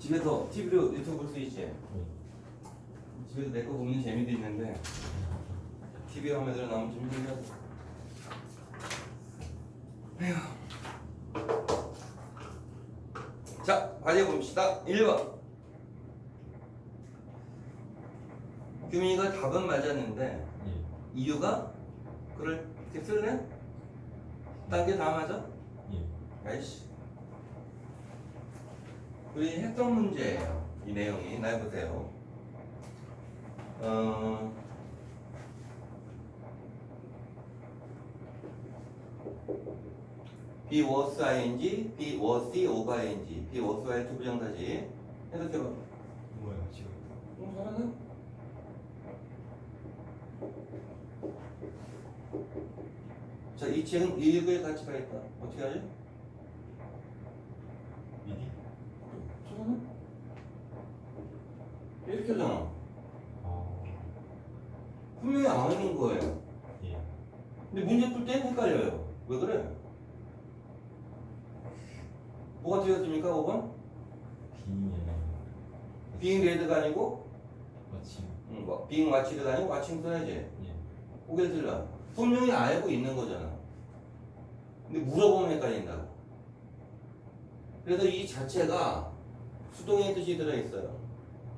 집에서 TV로 유튜브 볼 수 있지? 네. 집에서 내 거 보는 재미도 있는데 TV 화면으로 나오면 좀 힘들어. 에휴. 자, 과제 봅시다. 1번. 규민이가 답은 맞았는데 예. 이유가 이렇게 쓸래? 딴 게 다 맞아? 예. 아이씨. 우리 했던 문제예요. 이 내용이. 날 보세요. 어, be was ing, be was over ing, be was y 두 부정사지. 해석해봐. 뭐야 지금? 어, 잘하네. 자, 이 책은 일부의 가치가 있다. 어떻게 하지? 미디? 잘하네. 이렇게 하잖아. 어. 분명히 아는 거예요. 예. 근데 문제 풀 때 헷갈려요. 왜 그래? 뭐가 틀렸습니까, 5번? 비행이랑 being read가 아니고, 마침. 음, 뭐, being watched가 아니고 watching 써야지. 예. 고개를 들라. 분명히 알고 있는 거잖아. 근데 물어보면 헷갈린다고. 그래서 이 자체가 수동의 뜻이 들어있어요.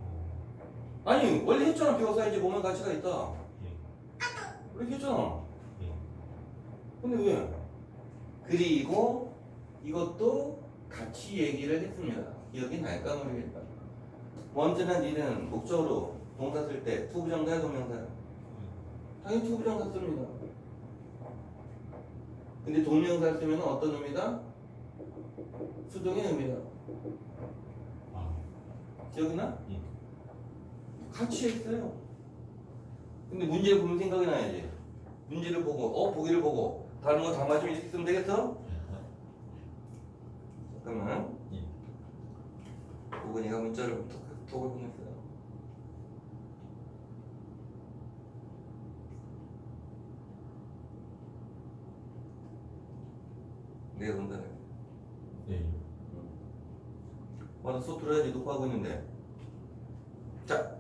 어. 아니, 원래 했잖아. 비어사이즈 보면 가치가 있다. 예. 그렇게 했잖아. 예. 근데 왜? 그리고 이것도 같이 얘기를 했습니다. 기억이 날까 모르겠다. 먼저는 니는 목적으로 동사 쓸 때 투부정사야 동명사야? 당연히 투부정사 씁니다. 근데 동명사 쓰면 어떤 의미다? 수동의 의미다. 아. 기억이 나? 예. 같이 했어요. 근데 문제를 보면 생각이 나야지. 문제를 보고, 어, 보기를 보고, 다른 거 다 맞으면 이렇게 쓰면 되겠어? 잠깐만. 예. 오근이가 문자를 톡, 톡을 보냈어요. 내가 본다네. 예. 맞아, 수업 들어야지 녹화하고 있는데. 자,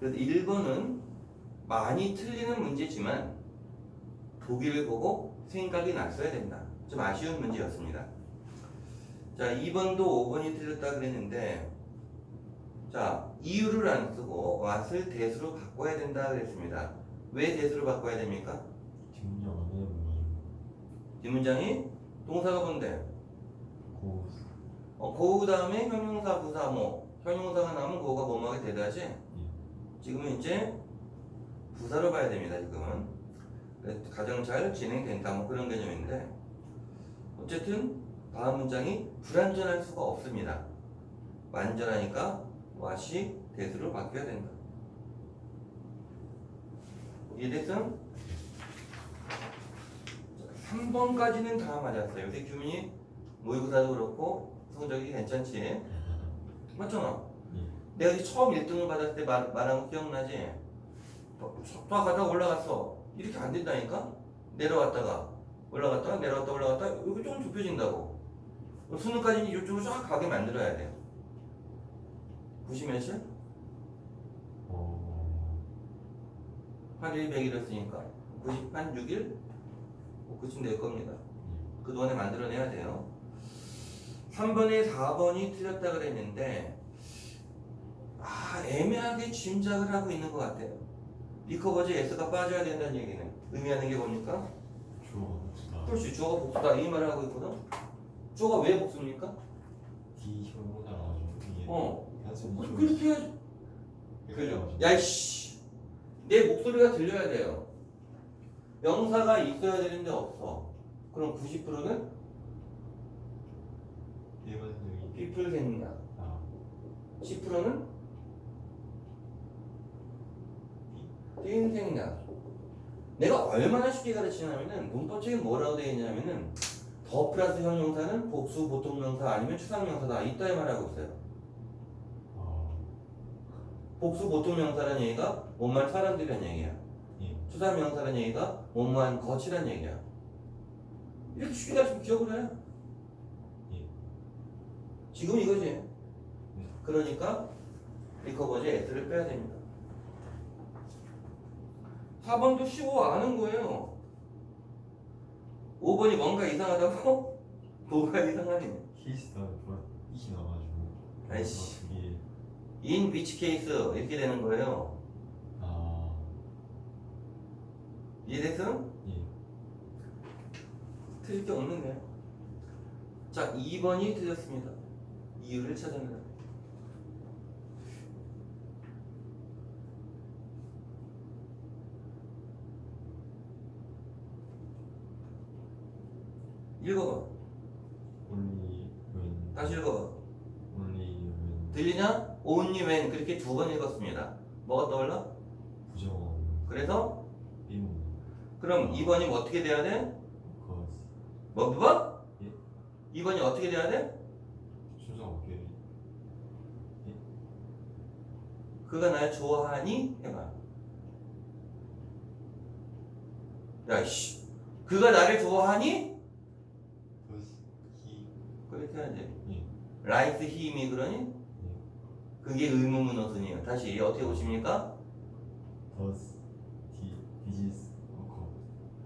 그래서 1번은 많이 틀리는 문제지만 보기를 보고 생각이 났어야 된다. 좀 아쉬운 문제였습니다. 자, 2번도 5번이 틀렸다 그랬는데 자, 이유를 안 쓰고 what을 대수로 바꿔야 된다 그랬습니다. 왜 대수로 바꿔야 됩니까? 뒷문장 안에 뭐이 문장이 동사가 뭔데? 고. 어, 그 다음에 형용사, 부사, 뭐 형용사가 나오면 그거가 뭐뭐하게 대다지? 예. 지금은 이제 부사로 봐야 됩니다. 지금은 가장 잘 진행된다 뭐 그런 개념인데 어쨌든 다음 문장이 불완전할 수가 없습니다. 완전하니까 what이 대수로 바뀌어야 된다. 이해됐어? 3번까지는 다 맞았어요. 요새 규민이 모의고사도 그렇고 성적이 괜찮지? 맞잖아. 예. 내가 이 처음 1등을 받았을 때 말, 말한 거 기억나지? 쫙 가다가 올라갔어. 이렇게 안 된다니까? 내려왔다가 올라갔다가 내려왔다 올라갔다 여기 조금 좁혀진다고. 수능까지는 이쪽으로 쫙 가게 만들어야 돼요. 90 몇일? 어. 8일 100일이었으니까 90 한 6일? 뭐 그쯤 될 겁니다. 그동안에 만들어내야 돼요. 3번에 4번이 틀렸다 그랬는데 아 애매하게 짐작을 하고 있는 것 같아요. 리커버즈 S가 빠져야 된다는 얘기는 의미하는 게 뭡니까? 주어가 복수다. 그렇지 주어가 복수다 이 말을 하고 있거든. 주어가 왜 복수입니까? D 형용사 이게. 어 단순히 그- 좀- 그렇게 해야지. 그죠? 야이씨 내 목소리가 들려야 돼요. 명사가 있어야 되는데 없어. 그럼 90%는 일반 적인. people 생략. 아. 10%는 띵 생략. 내가 얼마나 쉽게 가르치냐면은 문법책에 뭐라고 되어 있냐면은 더 플러스 형용사는 복수 보통 명사 아니면 추상 명사다 이따위 말하고 있어요. 아. 복수 보통 명사라는 얘기가 뭐만 사람들이란 얘기야. 예. 추상 명사라는 얘기가 뭐만 거치란 얘기야. 이렇게 쉽게 가르치면 기억을 해. 예. 지금 이거지. 네. 그러니까 리커버즈의 S를 빼야 됩니다. 4번도 쉬워 아는 거예요. 5번이 뭔가 이상하다고? 뭐가 이상하니? 케이스가 뭐라 이시 나가지고. 아이씨. 그게 in which case 이렇게 되는 거예요. 아 이해됐어? 예. 틀릴 게 없는데. 자, 2번이 틀렸습니다. 이유를 찾아내라. 읽어봐. only when 다시 읽어봐. only when 들리냐? only when 그렇게 두 번 읽었습니다. 뭐가 떠올라? 부정 그래서 의무 그럼 2번이 뭐 어떻게 돼야 돼? cause 뭐 뭐? 예. 2번이 어떻게 돼야 돼? 순서 어깨 그가 날 좋아하니? 해봐. 야, 씨. 그가 나를 좋아하니? 그렇게. 예. likes him이 그러니? 그게 의문문어순이에요. 다시 어떻게 보십니까? he his occur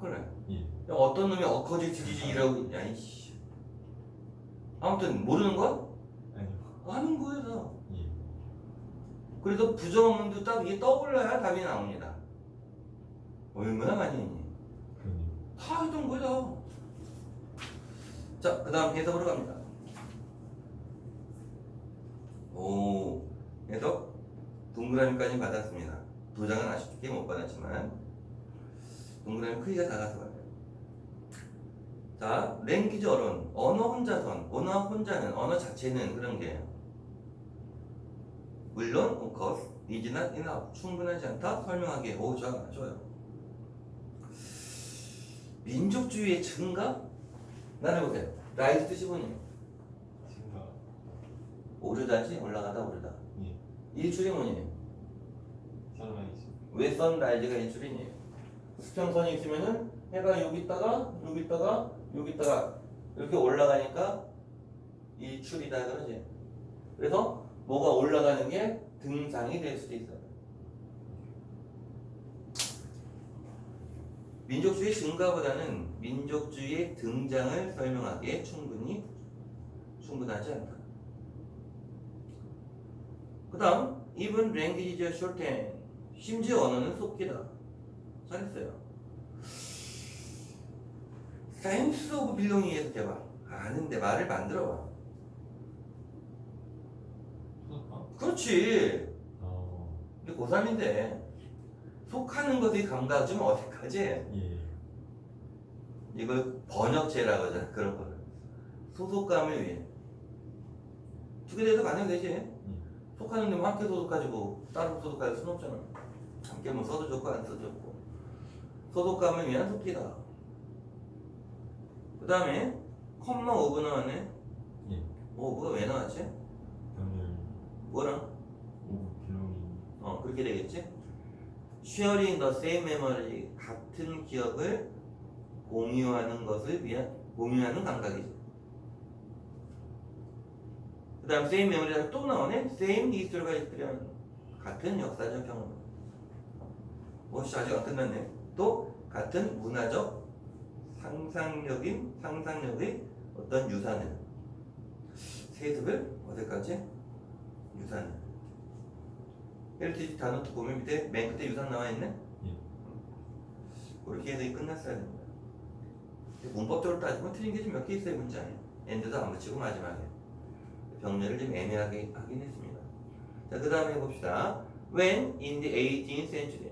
그래. 예. 야, 어떤 놈이 어커지 지지지 이러고 있냐, 이씨. 아무튼, 모르는 거야? 아니요 아는 거야, 다. 예. 그래서 부정문도 딱 이게 떠올라야 답이 나옵니다. 얼마나 많이 했니? 그러네요 다 했던 거야. 자, 그 다음 해석으로 갑니다. 오, 해석 동그라미까지 받았습니다. 두 장은 아쉽게 못 받았지만 동그라미 크기가 작아서 그래요. 자, 랭귀지 어론, 언어 혼자선, 언어 혼자는 언어 자체는 그런 게예요. 물론, of course, is not enough, 충분하지 않다, 설명하기에 오, 좋아, 좋아요. 민족주의의 증가? 나를 보세요. 라이즈 뜻이 뭐니? 오르다지 올라가다 오르다. 예. 일출이 뭐니? sunrise 왜 선라이즈가 일출이니? 수평선이 있으면은 해가 여기 있다가 여기 있다가 여기 있다가 이렇게 올라가니까 일출이다 그러지. 그래서 뭐가 올라가는 게 등장이 될 수도 있어요. 민족주의 증가보다는 민족주의의 등장을 설명하기에 충분히 충분하지 않다. 그 다음 even language is shortened 심지어 언어는 속기다. 잘했어요. 센스 오브 빌롱잉에서 해봐. 아는데 말을 만들어봐. 소속감 그렇지. 어 이게 고3인데 속하는 것의 감각 좀 어색하지? 예. 이걸 번역체라고 하잖아. 그런 거를. 소속감을 위해. 두 개 돼도 가능되지? 속하는 놈 함께 소속가지고 따로 소속할 수는 없잖아. 함께 뭐 써도 좋고 안 써도 좋고. 소속감을 위한 속기다. 그 다음에 컴마 오브 나왔네. 예. 오브가 왜 나왔지? 병렬 뭐랑? 오브 빌롱잉 어 그렇게 되겠지? Sharing the same memory 같은 기억을 공유하는 것을 위한 공유하는 감각이지. 그 다음 same memory가 또 나오네. same history가 있으면 같은 역사적 경험. 뭐 아직 안 끝났네. 또 같은 문화적 상상력인 상상력의 어떤 유산을 세습을 어디까지 유산을 헤리티지 단어 또 보면 밑에 맨 끝에 유산 나와 있네. 예. 그렇게 해서 끝났어야 됩니다. 문법적으로 따지면 틀린 게 좀 몇 개 있어요 문장에. 엔드도 안 붙이고 마지막에 병렬을 좀 애매하게 하긴 했습니다. 자, 그 다음에 봅시다. When in the 18th century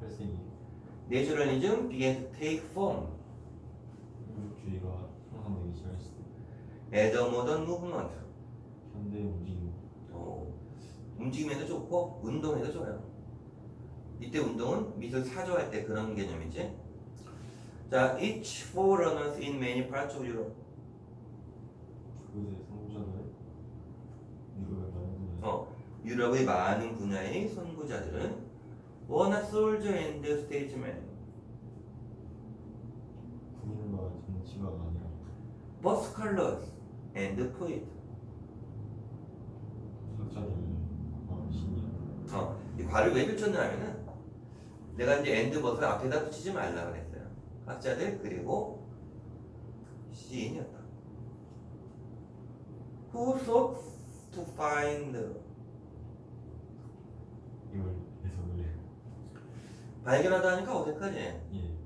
18세기 naturalism began to take form 민족주의가 형성되기 시작했을 때 as a modern movement. 현대 움직임 어, 움직임에도 좋고 운동에도 좋아요. 이때 운동은 미술 사조할 때 그런 개념이지. 자, each foreigners in many parts of Europe. 선구자들 미국의 많은 분야 어, 유럽의 많은 분야의 선구자들은 not soldier and statesmen, 군인과 정치가가 아니라 but scholars and poet. 이 괄을 왜 붙였냐면은 내가 이제 엔드 버튼 앞에다 붙이지 말라 그랬어요. 학자들 그리고 시인이었다. Who sought to find 이걸 해석을 해. 발견하다 하니까 어색하지? 예.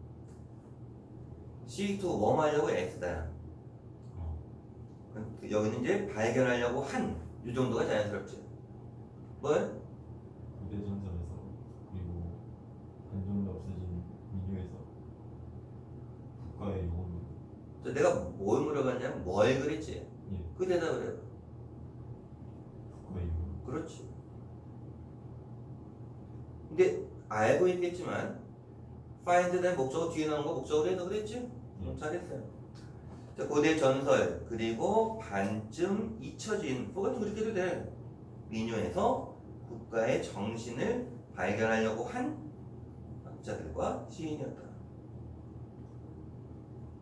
seek to 웜하려고 애쓰다. 어. 그 여기는 이제 발견하려고 한 이 정도가 자연스럽지. 뭘? 고대 전설에서 그리고 반정도 없어진 민요에서 국가의 영혼을 저 내가 뭘 물어봤냐면 뭘 그랬지? 예. 그 대답을 해. 국가의 영혼. 그렇지. 근데 알고 있겠지만 find 된 목적어 뒤에 나온 거 목적어로 해서 그랬지? 음, 잘했어요. 자, 고대 전설 그리고 반쯤 잊혀진 뭐 같은 거 그렇게 해도 돼. 민요에서 국가의 정신을 발견하려고 한 학자들과 시인이었다.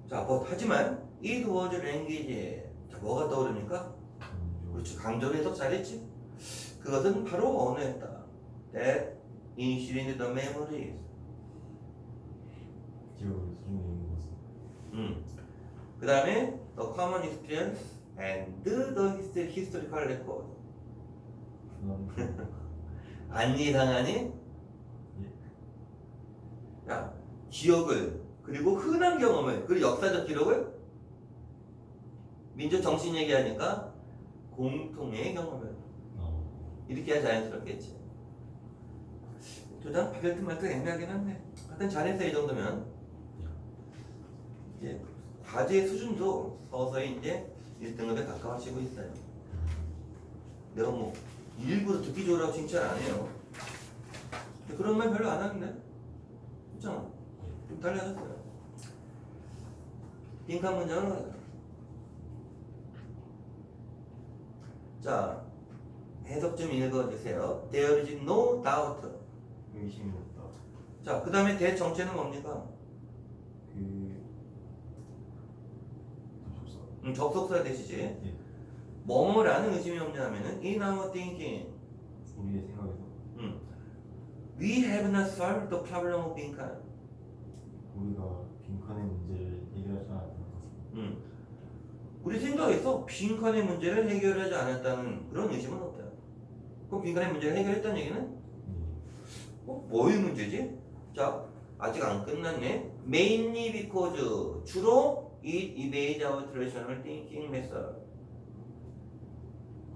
자, 뭐, 하지만 was language. 자, 뭐가 떠오릅니까? 그렇지 강조를 해석 잘했지 그것은 바로 언어였다 that instilled the memories 기억을 소중히 여기는 것은 음. 그 다음에 the common experience and the history, historical record. 그런 안니상하니 야 기억을 그리고 흔한 경험을 그리고 역사적 기록을? 민족 정신 얘기하니까 공통의 경험을. 어. 이렇게 해야 자연스럽겠지. 도장 바벨트 말도 애매하긴 한데 하여튼 잘했어 이 정도면 이제 과제 수준도 서서히 이제 1등급에 가까워지고 있어요. 내가 뭐 일부러 듣기 좋으라고 칭찬 안 해요. 근데 그런 말 별로 안 하는데 그렇잖아. 좀 달라졌어요. 빈칸 문장은. 자 해석 좀 읽어주세요. There is no doubt. 의심이 없다. 자, 그 다음에 대정체는 뭡니까? 그 접속사. 음, 접속사 대시지. 예. 뭐뭐라는 의심이 없냐면은 in our thinking, 우리의 생각에서 음, we have not solved the problem of 빈칸. 우리가 빈칸의 문제를 해결하지 않았다는 것은 음, 우리 생각에서 빈칸의 문제를 해결하지 않았다는 그런 의심은 없다. 그럼 빈칸의 문제를 해결했다는 얘기는 예. 어, 뭐의 문제지? 자, 아직 안 끝났네. Mainly because 주로 it evades our traditional thinking method.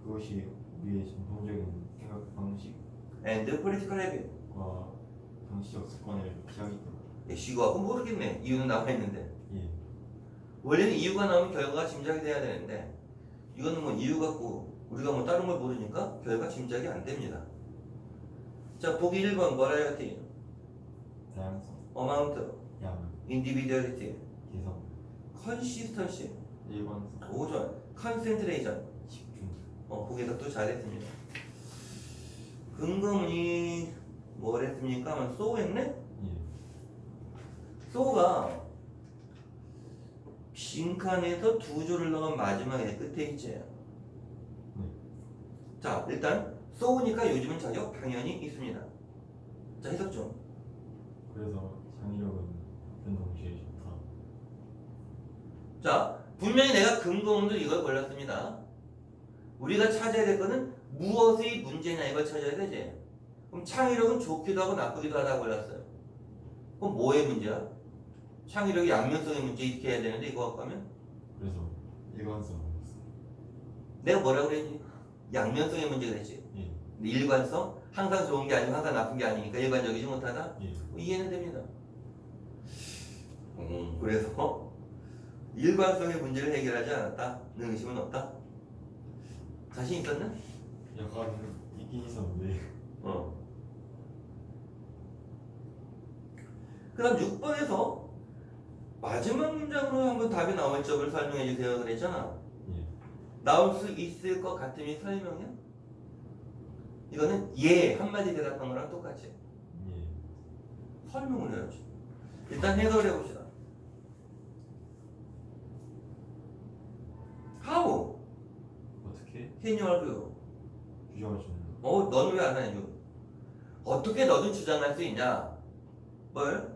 그것이 우리의 전통적인 생각 방식과 and political habit. 정치적 습관을 피하기 때문에 예, 시고하고 모르겠네. 이유는 나와 있는데. 예. 원래는 이유가 나오면 결과가 짐작이 돼야 되는데 이거는 뭐 이유 갖고 우리가 뭐 다른 걸 모르니까 결과 짐작이 안 됩니다. 자, 보기 1번 variety, 다양성, amount, 양, individuality, 개성, consistency, 일관성, 오전, concentration. 집중, 어, 보기 해석도 잘했습니다. 근거문이 뭘 했습니까? 쏘 했네? 예. 쏘가 빈칸에서 두 줄을 넣은 마지막에 끝에 있지. 네. 자, 일단 쏘우니까 요즘은 자격 당연히 있습니다. 자, 해석 좀. 그래서 창의력은 같은 동시에 좋다. 자, 분명히 내가 근거문도 이걸 골랐습니다. 우리가 찾아야 될 거는 무엇의 문제냐 이걸 찾아야 되지. 그럼 창의력은 좋기도 하고 나쁘기도 하다 골랐어요. 그럼 뭐의 문제야? 창의력이 양면성의 문제 이렇게 해야 되는데 이거 갖고 하면 그래서 일관성을 했어. 내가 뭐라고 그랬니? 양면성의 문제 그랬지. 예. 근데 일관성 항상 좋은 게 아니고 항상 나쁜 게 아니니까 일관적이지 못하다. 예. 뭐 이해는 됩니다. 음, 그래서 일관성의 문제를 해결하지 않았다는 의심은 없다. 자신 있었나? 약간 있긴 있었는데 어. 그다음 6번에서 마지막 문장으로 한번 답이 나올 점을 설명해 주세요 그랬잖아. 예. 나올 수 있을 것 같음이 설명이야? 이거는 예 한마디 대답한 거랑 똑같이 예. 설명을 해야지. 일단 해석을 해봅시다. How 어떻게 can you argue? 주장을 주는 어, 넌왜안 하냐? 어떻게 너는 주장할 수 있냐? 뭘?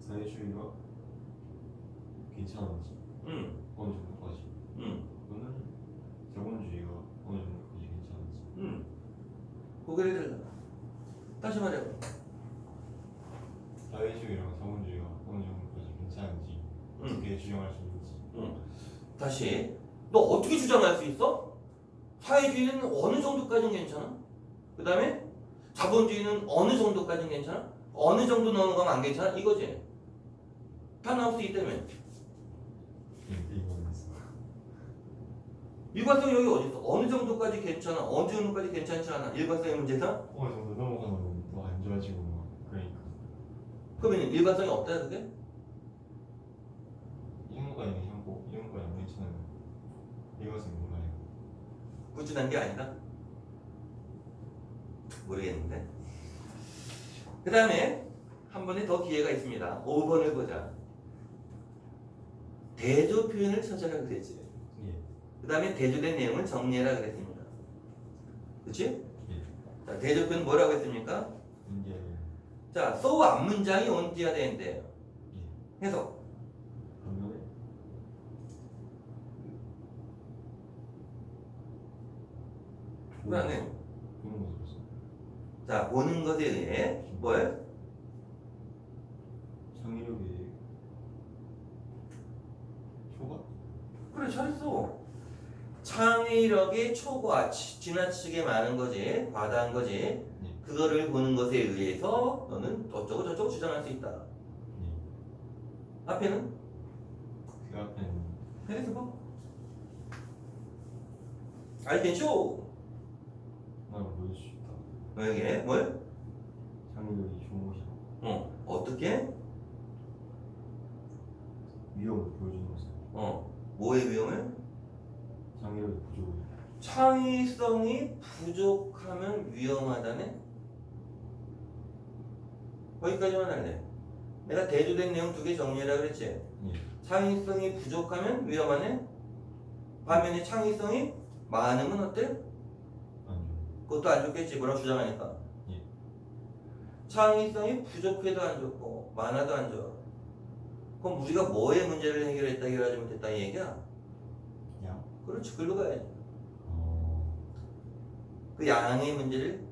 사회주의가 괜찮은지 응, 어느 정도까지 응, 자본주의가 어느 정도까지 괜찮은지 응. 고개를 들라. 다시 말해봐. 사회주의랑 자본주의가 어느 정도까지 괜찮은지 응. 어떻게 주장할 수 있는지 다시. 너 어떻게 주장할 수 있어? 사회주의는 어느 정도까지는 괜찮아? 그 다음에 자본주의는 어느 정도까지는 괜찮아? 어느 정도 거면 안 괜찮아? 이거지. 다 나올 수 있다며. 네, 이거는 일관성 여기 어디 있어? 어느 정도까지 괜찮아? 어느 정도까지 괜찮지 않아? 일관성의 문제다? 어느 정도 넘어가면 또안 좋아지고 막 그러니까 그러면 일관성이 없다 그게? 이 정도까지는 괜찮고 이 정도까지는 안 괜찮으면 이것은 몰라요 꾸준한 게 아니다? 모르겠는데. 그 다음에 한 번에 더 기회가 있습니다. 5번을 보자. 대조 표현을 찾아라 그랬지. 예그 다음에 대조된 내용을 정리해라 그랬습니다. 그치? 예. 자, 대조 표현 뭐라고 했습니까? 자, so 앞 문장이 언제야 되는데요. 예 해석. 보는 것으로서 자, 보는 것에 의해 뭘? 창의력의 초과 그래 잘했어 창의력의 초과 지- 지나치게 많은 거지 과다한 거지 네. 그거를 보는 것에 의해서 너는 어쩌고 저쩌고 주장할 수 있다 네. 앞에는 그 앞에는 봐 알겠죠? 나를 보여줄 수 있다 너에게 뭘? 창의력이 좋은 것이다 어 어떻게? 위험을 보여주는 것은 어 뭐의 위험을? 창의력이 부족을 창의성이 부족하면 위험하다네? 거기까지만 할래 내가 대조된 내용 두 개 정리해라 그랬지? 예 창의성이 부족하면 위험하네? 반면에 창의성이 많으면 어때? 그것도 안 좋겠지 뭐라고 주장하니까 예. 창의성이 부족해도 안 좋고 많아도 안 좋아 그럼 우리가 뭐의 문제를 해결했다 해결하지 못했다 이 얘기야? 양 그렇지 글로 가야지. 어... 그 양의 문제를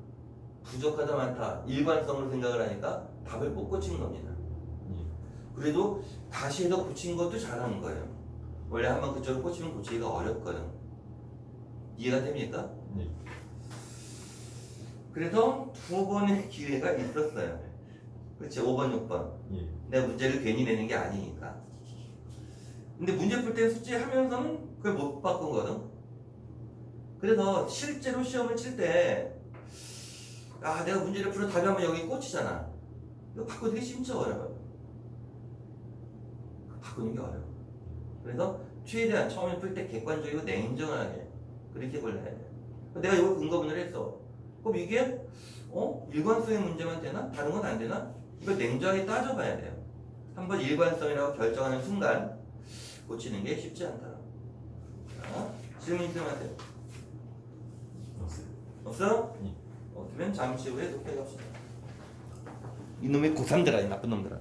부족하다 많다 일관성으로 생각을 하니까 답을 못 고친 겁니다. 예. 그래도 다시 해서 고친 것도 잘하는 거예요. 원래 한번 그쪽을 고치면 고치기가 어렵거든. 이해가 됩니까? 네. 그래서 두 번의 기회가 있었어요. 그렇지 5번 6번. 예. 내가 문제를 괜히 내는 게 아니니까. 근데 문제 풀 때 숙제 하면서는 그걸 못 바꾼 거든? 그래서 실제로 시험을 칠 때 아 내가 문제를 풀어 답이 한번 여기 꽂히잖아. 이거 바꾸는 게 진짜 어려워요. 바꾸는 게 어려워. 그래서 최대한 처음에 풀 때 객관적이고 냉정하게 그렇게 골라야 돼. 내가 이걸 근거문을 했어. 그럼 이게 어? 일관성의 문제만 되나? 다른 건 안 되나? 이걸 냉정하게 따져봐야 돼요. 한번 일관성이라고 결정하는 순간 고치는 게 쉽지 않다. 자, 질문 있으면 하세요 없어요 없어? 예. 없으면 잠시 후에 녹화해 갑시다 이놈의 고3들아 이 나쁜 놈들아